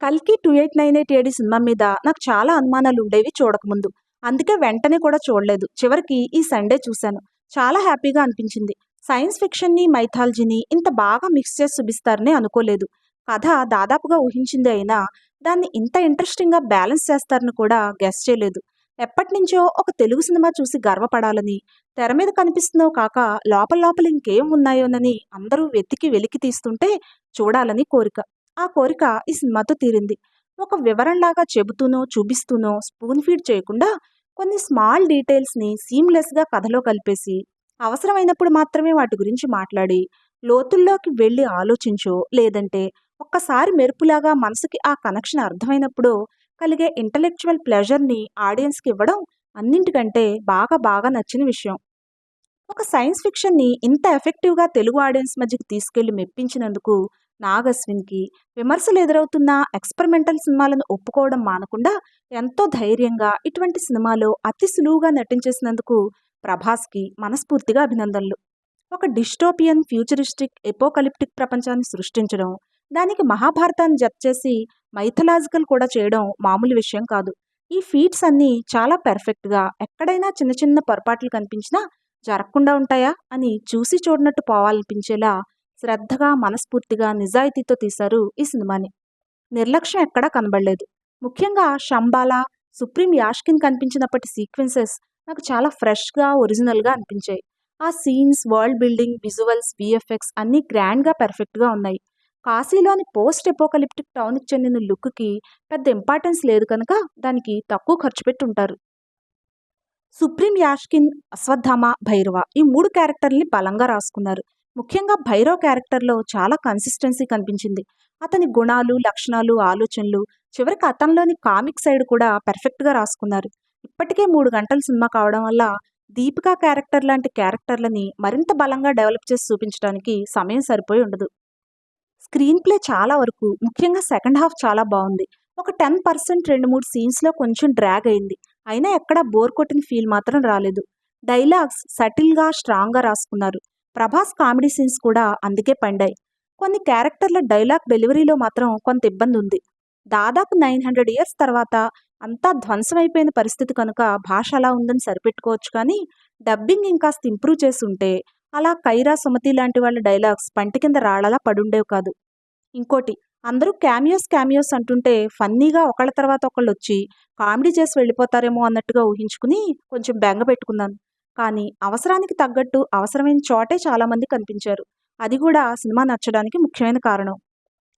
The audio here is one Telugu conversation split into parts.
కల్కి two eight nine eight AD cinema మీద నాకు చాలా అనుమానాలు ఉండేవి చూడకముందు అందుకే వెంటనే కూడా చూడలేదు. చివరికి ఈ సండే చూశాను. చాలా హ్యాపీగా అనిపించింది. సైన్స్ ఫిక్షన్ని మైథాలజీని ఇంత బాగా మిక్స్ చేసి చూపిస్తారని అనుకోలేదు. కథ దాదాపుగా ఊహించింది అయినా దాన్ని ఇంత ఇంట్రెస్టింగ్గా బ్యాలెన్స్ చేస్తారని కూడా గెస్ చేయలేదు. ఎప్పటి నుంచో ఒక తెలుగు సినిమా చూసి గర్వపడాలని తెర మీద కనిపిస్తుందో కాక లోపల లోపల ఇంకేం ఉన్నాయోనని అందరూ వెతికి వెలికి తీస్తుంటే చూడాలని కోరిక. ఆ కోరిక ఈ సినిమాతో తీరింది. ఒక వివరణలాగా చెబుతూనో చూపిస్తూనో స్పూన్ ఫీడ్ చేయకుండా కొన్ని స్మాల్ డీటెయిల్స్ని సీమ్లెస్గా కథలో కలిపేసి అవసరమైనప్పుడు మాత్రమే వాటి గురించి మాట్లాడి లోతుల్లోకి వెళ్ళి ఆలోచించో లేదంటే ఒక్కసారి మెరుపులాగా మనసుకి ఆ కనెక్షన్ అర్థమైనప్పుడు కలిగే ఇంటలెక్చువల్ ప్లెజర్ని ఆడియన్స్కి ఇవ్వడం అన్నింటికంటే బాగా బాగా నచ్చిన విషయం. ఒక సైన్స్ ఫిక్షన్ని ఇంత ఎఫెక్టివ్గా తెలుగు ఆడియన్స్ మధ్యకి తీసుకెళ్ళి మెప్పించినందుకు నాగస్విన్కి విమర్శలు ఎదురవుతున్న ఎక్స్పెరిమెంటల్ సినిమాలను ఒప్పుకోవడం మానకుండా ఎంతో ధైర్యంగా ఇటువంటి సినిమాలో అతి సులువుగా నటించేసినందుకు ప్రభాస్కి మనస్ఫూర్తిగా అభినందనలు. ఒక డిస్టోపియన్ ఫ్యూచరిస్టిక్ ఎపోకలిప్టిక్ ప్రపంచాన్ని సృష్టించడం దానికి మహాభారతాన్ని జప్ చేసి మైథలాజికల్ కూడా చేయడం మామూలు విషయం కాదు. ఈ ఫీట్స్ అన్నీ చాలా పెర్ఫెక్ట్గా ఎక్కడైనా చిన్న చిన్న పొరపాట్లు కనిపించినా జరగకుండా ఉంటాయా అని చూసి చూడనట్టు పోవాలనిపించేలా శ్రద్ధగా మనస్ఫూర్తిగా నిజాయితీతో తీశారు ఈ సినిమాని. నిర్లక్ష్యం ఎక్కడా కనబడలేదు. ముఖ్యంగా షంబాలా సుప్రీం యాష్కిన్ కనిపించినప్పటి సీక్వెన్సెస్ నాకు చాలా ఫ్రెష్గా ఒరిజినల్గా అనిపించాయి. ఆ scenes world building visuals VFX అన్నీ గ్రాండ్గా పెర్ఫెక్ట్గా ఉన్నాయి. కాశీలోని పోస్ట్ ఎపోకలిప్టిక్ టౌన్కి చెందిన లుక్కి పెద్ద ఇంపార్టెన్స్ లేదు కనుక దానికి తక్కువ ఖర్చు పెట్టి ఉంటారు. సుప్రీం యాష్కిన్ అశ్వత్థామ భైరవ ఈ మూడు క్యారెక్టర్ని బలంగా రాసుకున్నారు. ముఖ్యంగా భైరవ్ క్యారెక్టర్లో చాలా కన్సిస్టెన్సీ కనిపించింది. అతని గుణాలు లక్షణాలు ఆలోచనలు చివరికి అతనిలోని కామిక్ సైడ్ కూడా పెర్ఫెక్ట్గా రాసుకున్నారు. ఇప్పటికే మూడు గంటల సినిమా కావడం వల్ల దీపికా క్యారెక్టర్ లాంటి క్యారెక్టర్లని మరింత బలంగా డెవలప్ చేసి చూపించడానికి సమయం సరిపోయి ఉండదు. స్క్రీన్ ప్లే చాలా వరకు ముఖ్యంగా సెకండ్ హాఫ్ చాలా బాగుంది. ఒక టెన్ పర్సెంట్ రెండు మూడు సీన్స్లో కొంచెం డ్రాగ్ అయింది. అయినా ఎక్కడా బోర్ కొట్టిన ఫీల్ మాత్రం రాలేదు. డైలాగ్స్ సటిల్గా స్ట్రాంగ్గా రాసుకున్నారు. ప్రభాస్ కామెడీ సీన్స్ కూడా అందుకే పండాయి. కొన్ని క్యారెక్టర్ల డైలాగ్ డెలివరీలో మాత్రం కొంత ఇబ్బంది ఉంది. దాదాపు నైన్ హండ్రెడ్ ఇయర్స్ తర్వాత అంతా ధ్వంసమైపోయిన పరిస్థితి కనుక భాష అలా ఉందని సరిపెట్టుకోవచ్చు కానీ డబ్బింగ్ ఇంకాస్త ఇంప్రూవ్ చేసి ఉంటే అలా కైరా సుమతి లాంటి వాళ్ళ డైలాగ్స్ పంటి కింద రాళ్ళలా పడుండేవి కాదు. ఇంకోటి అందరూ క్యామియోస్ క్యామియోస్ అంటుంటే ఫన్నీగా ఒకళ్ళ తర్వాత ఒకళ్ళు వచ్చి కామెడీ చేసి వెళ్ళిపోతారేమో అన్నట్టుగా ఊహించుకుని కొంచెం బెంగ పెట్టుకున్నాను. కానీ అవసరానికి తగ్గట్టు అవసరమైన చోటే చాలామంది కనిపించారు. అది కూడా సినిమా నచ్చడానికి ముఖ్యమైన కారణం.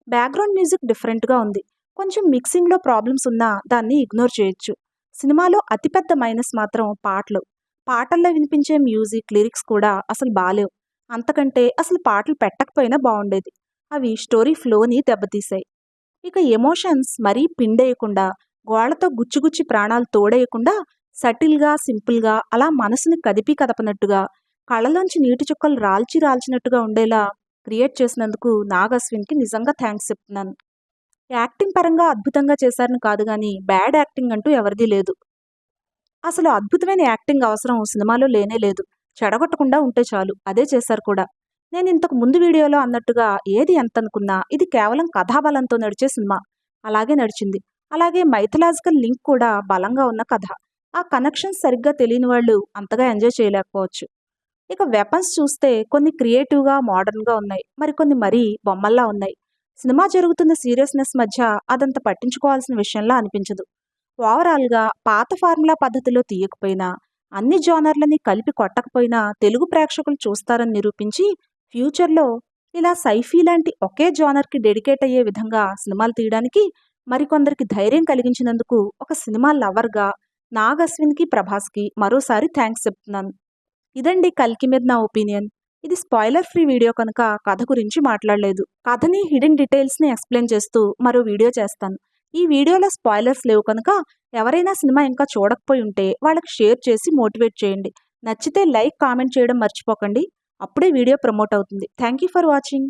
బ్యాక్గ్రౌండ్ మ్యూజిక్ డిఫరెంట్గా ఉంది. కొంచెం మిక్సింగ్లో ప్రాబ్లమ్స్ ఉన్నా దాన్ని ఇగ్నోర్ చేయొచ్చు. సినిమాలో అతిపెద్ద మైనస్ మాత్రం పాటలు. పాటల్లో వినిపించే మ్యూజిక్ లిరిక్స్ కూడా అసలు బాలేవు. అంతకంటే అసలు పాటలు పెట్టకపోయినా బాగుండేది అవి స్టోరీ ఫ్లోని దెబ్బతీశాయి. ఇక ఎమోషన్స్ మరీ పిండేయకుండా గోళ్ళతో గుచ్చిగుచ్చి ప్రాణాలు తోడేయకుండా సటిల్గా సింపుల్గా అలా మనసుని కదిపి కదపనట్టుగా కళ్ళలోంచి నీటి చుక్కలు రాల్చి రాల్చినట్టుగా ఉండేలా క్రియేట్ చేసినందుకు నాగ్ అశ్విన్కి నిజంగా థ్యాంక్స్ చెప్తున్నాను. యాక్టింగ్ పరంగా అద్భుతంగా చేశారని కాదు కానీ బ్యాడ్ యాక్టింగ్ అంటూ ఎవరిది లేదు. అసలు అద్భుతమైన యాక్టింగ్ అవసరం సినిమాలో లేనే లేదు. చెడగొట్టకుండా ఉంటే చాలు అదే చేశారు కూడా. నేను ఇంతకు ముందు వీడియోలో అన్నట్టుగా ఏది ఎంత అనుకున్నా ఇది కేవలం కథాబలంతో నడిచే సినిమా. అలాగే నడిచింది. అలాగే మైథలాజికల్ లింక్ కూడా బలంగా ఉన్న కథ. ఆ కనెక్షన్ సరిగ్గా తెలియని వాళ్ళు అంతగా ఎంజాయ్ చేయలేకపోవచ్చు. ఇక వెపన్స్ చూస్తే కొన్ని క్రియేటివ్గా మోడర్న్గా ఉన్నాయి. మరికొన్ని మరీ బొమ్మల్లా ఉన్నాయి. సినిమా జరుగుతున్న సీరియస్నెస్ మధ్య అదంత పట్టించుకోవాల్సిన విషయంలా అనిపించదు. ఓవరాల్గా పాత ఫార్ములా పద్ధతిలో తీయకపోయినా అన్ని జానర్లని కలిపి కొట్టకపోయినా తెలుగు ప్రేక్షకులు చూస్తారని నిరూపించి ఫ్యూచర్లో ఇలా సైఫీ లాంటి ఒకే జానర్కి డెడికేట్ అయ్యే విధంగా సినిమాలు తీయడానికి మరికొందరికి ధైర్యం కలిగించినందుకు ఒక సినిమా లవర్గా నాగ్ అశ్విన్కి ప్రభాస్కి మరోసారి థ్యాంక్స్ చెప్తున్నాను. ఇదండి కల్కి మీద నా ఒపీనియన్. ఇది స్పాయిలర్ ఫ్రీ వీడియో కనుక కథ గురించి మాట్లాడలేదు. కథని హిడెన్ డీటెయిల్స్ని ఎక్స్ప్లెయిన్ చేస్తూ మరో వీడియో చేస్తాను. ఈ వీడియోలో స్పాయిలర్స్ లేవు కనుక ఎవరైనా సినిమా ఇంకా చూడకపోయి ఉంటే వాళ్ళకి షేర్ చేసి మోటివేట్ చేయండి. నచ్చితే లైక్ కామెంట్ చేయడం మర్చిపోకండి. అప్పుడే వీడియో ప్రమోట్ అవుతుంది. Thank you for watching.